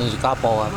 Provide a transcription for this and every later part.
你是大包啊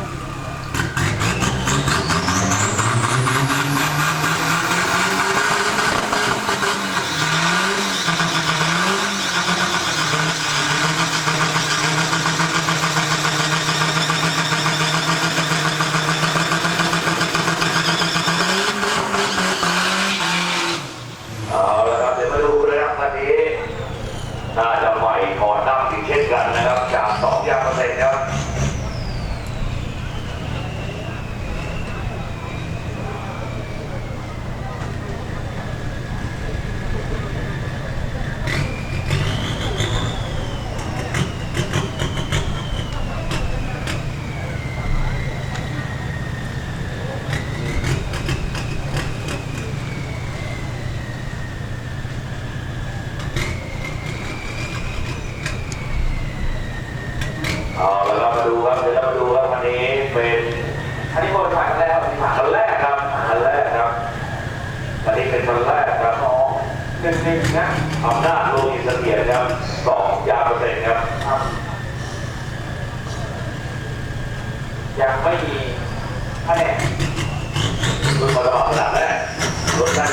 อันนี้คนใหม่คนแรกคนที่คนแรกครับคนแรกครับอันนี้เป็นคนแรกครับสองหนึ่งนะอำนาจโลหิตเสถียรครับสองยาเปอรเซ็ตครับ ยังไม่มีคะแนนรุ่นมาตลอดหลังแรกรุ่นได้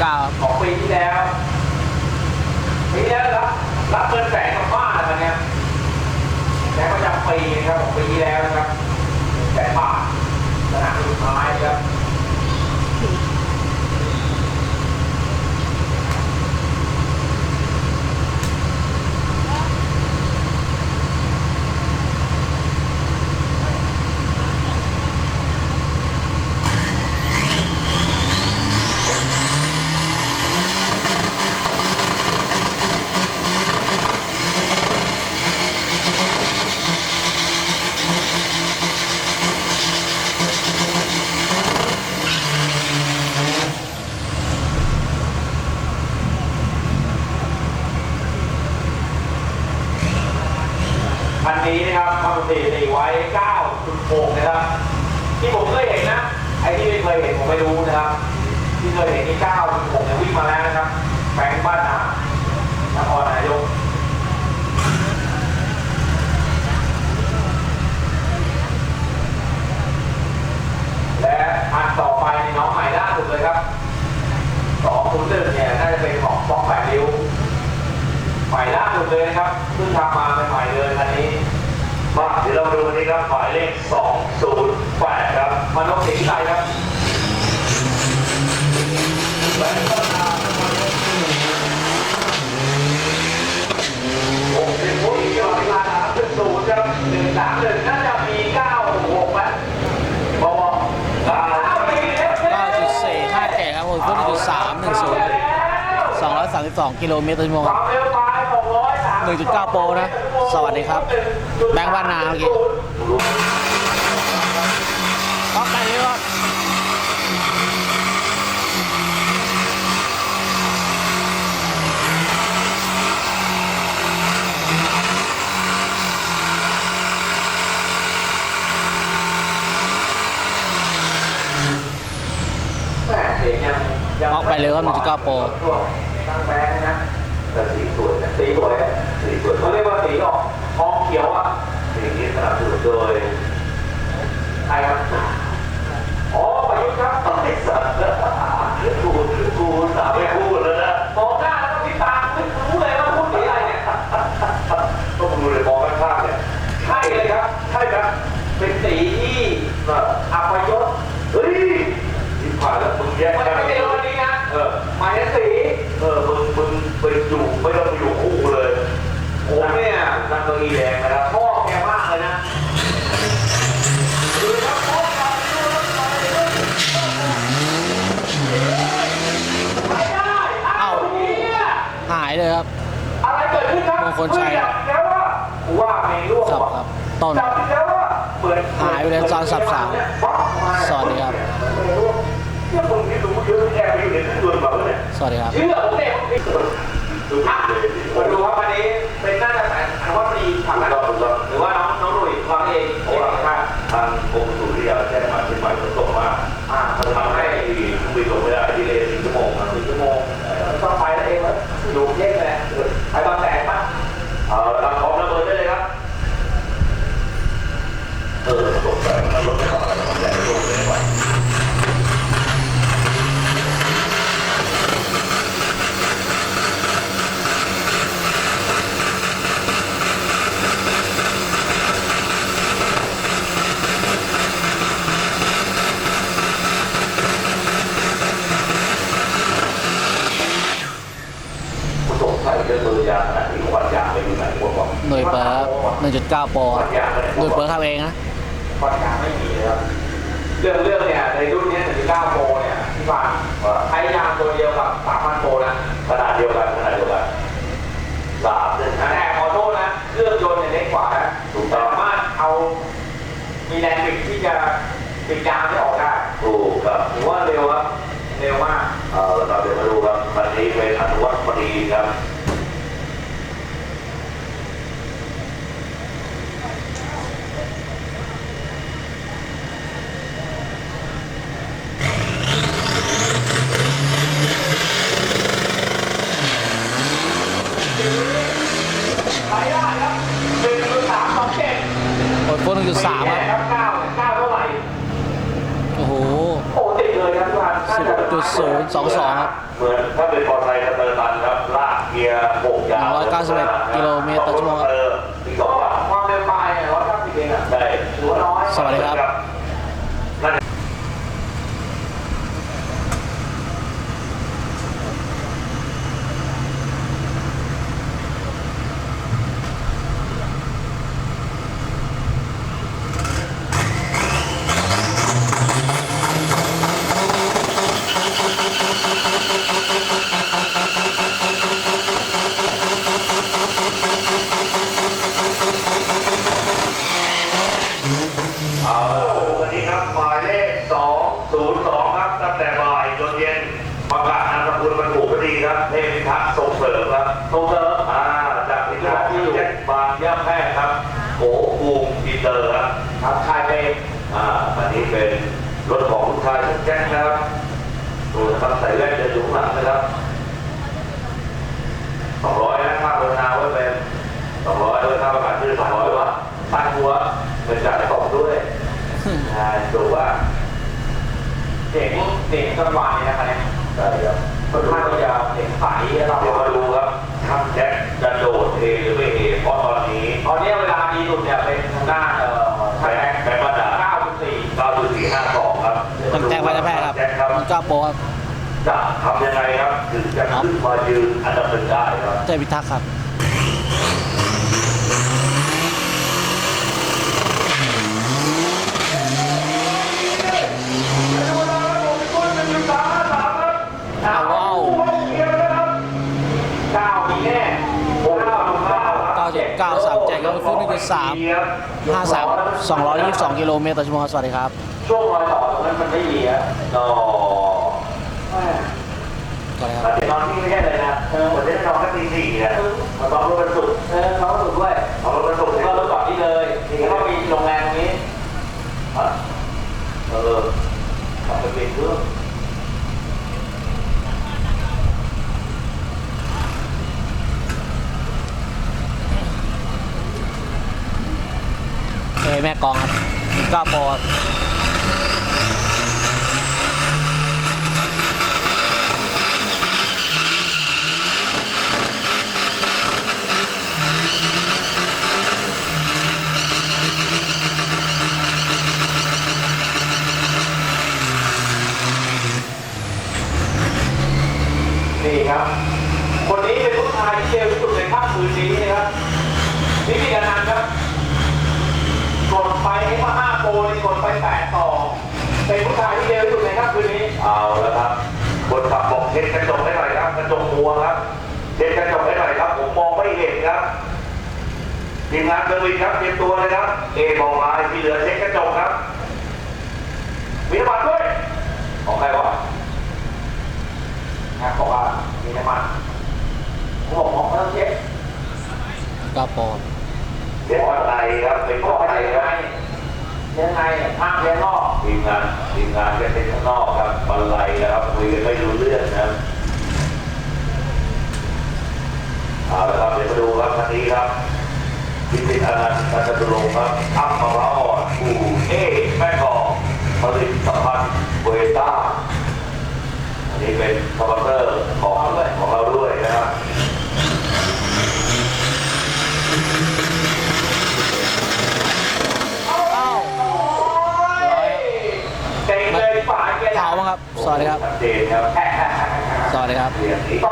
เของปีที่แล้วนี่แล้วรับรับเงินแสนกว่าบาท นี้นะครับความสติตีไว้ 9.6 นะครับ ที่ผมเคยเห็นนะ ไอ้ที่ไม่เคยเห็นผมไม่รู้นะครับ ที่เคยเห็นนี่ 9.6เนี่ยวิ่งมาแล้วนะครับแบงค์บ้านนานครนายก กิโลเมตรต่อชั่วโมง1.9 โปรนะ สวัสดีครับ แบงค์บ้านนาเมื่อกี้อเลยาอกไปเลยว่ามันจะก้าโปร ข้งแบงนะแต่สีสวยสีสวยสีสวยเขาเรียกว่าสีออกท้องเขียวอะสีนี้สนับสนุนโดยใครครับอ๋อประยุทธ์ครับต้องได้สับ นั่งเก้าอี้แดงนะครับพ่อแกมากเลยนะเอาหายเลยครับ อะไรเกิดขึ้นครับมงคลชัย แล้วว่าว่าเมลูกสับครับต้น จับแล้วว่าเหมืนหายไปเลยจอนสับสามสวัสดีครับ เนี่ยมึที่รู้เยอะแยะไปอยู่ในเครื่อนาเนี่ยสวัสดีครับ เชื่อผมเนี่ย ดูภาพเลยผมดูว่าวันนี้เป็นน่าจะอันว่าพอดีฝั่งนั้นหรือว่าน้องน้องหนุ่ยฟังเองเพราะว่าทางกรมสุริยาแจ้งมาเชียงใหม่ฝนตกมากอ่าทำให้ผู้บินลงไม่ได้ที่เลยสี่ชั่วโมงสี่ชั่วโมงต้องไปแล้วเองวะอยู่เย็นเลยไปบางแสนปะ เอาละครับพร้อมระเบิดได้เลยครับ เออตกใจมันรถไม่ต่อแล้วมันใหญ่ลงเลยไป ผู้สงสัยเรื่องตัวยาขนาดที่ควันยางไปอยู่ไหนพวกบอก หน่วยเปิร์ 1.9โปรคควัรับนยางไปไหนหน่วยเปิร์ทำเองนะปัญญาไม่มีเลยครับเรื่องเรื่องเนี่ยในรุ่นเนี้ถึงเก้าโปรเนี่ยที่ว่าว่าใช้ยางตัวเดียวกับสามพันโปรนะขนาดเดียวกันขนาดเดียวกันสามหนึ่งห้าแต่ขอโทษนะเครื่องยนต์เนี่ยเล็กกว่านะถูกต้องสามารถเอามีแรงบิดที่จะบิดยาง ศูนย์สองสองครับ เหมือนถ้าเป็นบอไทยจะเติร์ตันครับ ลากเกียร์หกยาว191กิโลเมตรต่อชั่วโมงครับ เออที่สองความเร็วไปร้อยเก้าสิบเองอะใช่วน้อย สวัสดีครับ รถของลูกชายชุดแจ็คนะครับดูนะครับใส่แว่นเดินอยู่ข้างหลังนะครับ200นะค่าโฆษณาไว้เป็น200ด้วยค่าประกันชื่อ200วะปันหัวเป็นจ่ายตกด้วยใช่ดูว่าเด็กเด็กจังหวะนี้นะครับเนี่ยใช่ครับค่อนข้างจะเด็กใสเราดี๋ คครับ1.9โปรครับจะทำยังไงครับถึงจะขึ้นมายืนอันดับหนึ่งได้ครับเทพิทักษ์ครับอ้าวว้าวเก้ามีแน่เก้าดูเก้า9.9 3แจกครับโฟน1.3 53 222 กิโลเมตรต่อชั่วโมงครับสวัสดีครับ ช่วงรอยต่อตรงนั้นมันไม่ดีอะ ต่อ แม่ สวัสดีครับ แต่นอน ที่ไม่ใช่เลยนะเออเหมือนจะนอนแค่ตีสี่เนี่ยมันต้องรถบรรทุกเออเขาถูกด้วยเอารถบรรทุกก็รถจอดนี่เลยนี่ก็มีโรงแรมตรงนี้เออขับไปเป็นเครื่องเอ้ยแม่กองครับ1.9โป นี่ครับ คนนี้เป็นผู้ชายที่เร็วที่สุดในภาคคืนนี้นะครับนี่มีกันนันครับ กดไปให้มาห้าโปรนี่กดไปแปดต่อ เป็นผู้ชายที่เร็วที่สุดในภาคคืนนี้ เอาแล้วครับคนขับบอกเช็ดกระจกให้หน่อยครับกระจกมัวครับเช็ดกระจกให้หน่อยครับ ผมมองไม่เห็นครับทีมงานเซอร์วิสครับเตรียมตัวเลยครับ เอบอกมาที่เหลือเช็คกระจกครับมีน้ำมันด้วยของใครวะ นะบอกว่ามีน้ำมันผมบอกของเพิ่มเช็คกาปอนเช็คข้างในครับเป็นบอข้ากงว่าในยังคไงรับยังไงทางเรียนนอกทีมงานทีมงานก็เป็นข้างนอกครับบรรลัยนะครับคุยกันไม่รู้เรื่องนะครับเอาละครับเดี๋ยวมาดูครับคันนี้ครับพิพิธอนันต์นันทรงค์ครับอัมมาราอ่อนอูเอแม่กองผลิตภัณฑ์เวต้า อันนี้เป็นสปอนเซอร์ของของเราด้วยนะครับอ้าวเต็งเลยฝ่ายเกียร์เผามั้งครับ สวัสดีครับชัดเจนครับสวัสดีครับเสียงนี้ต่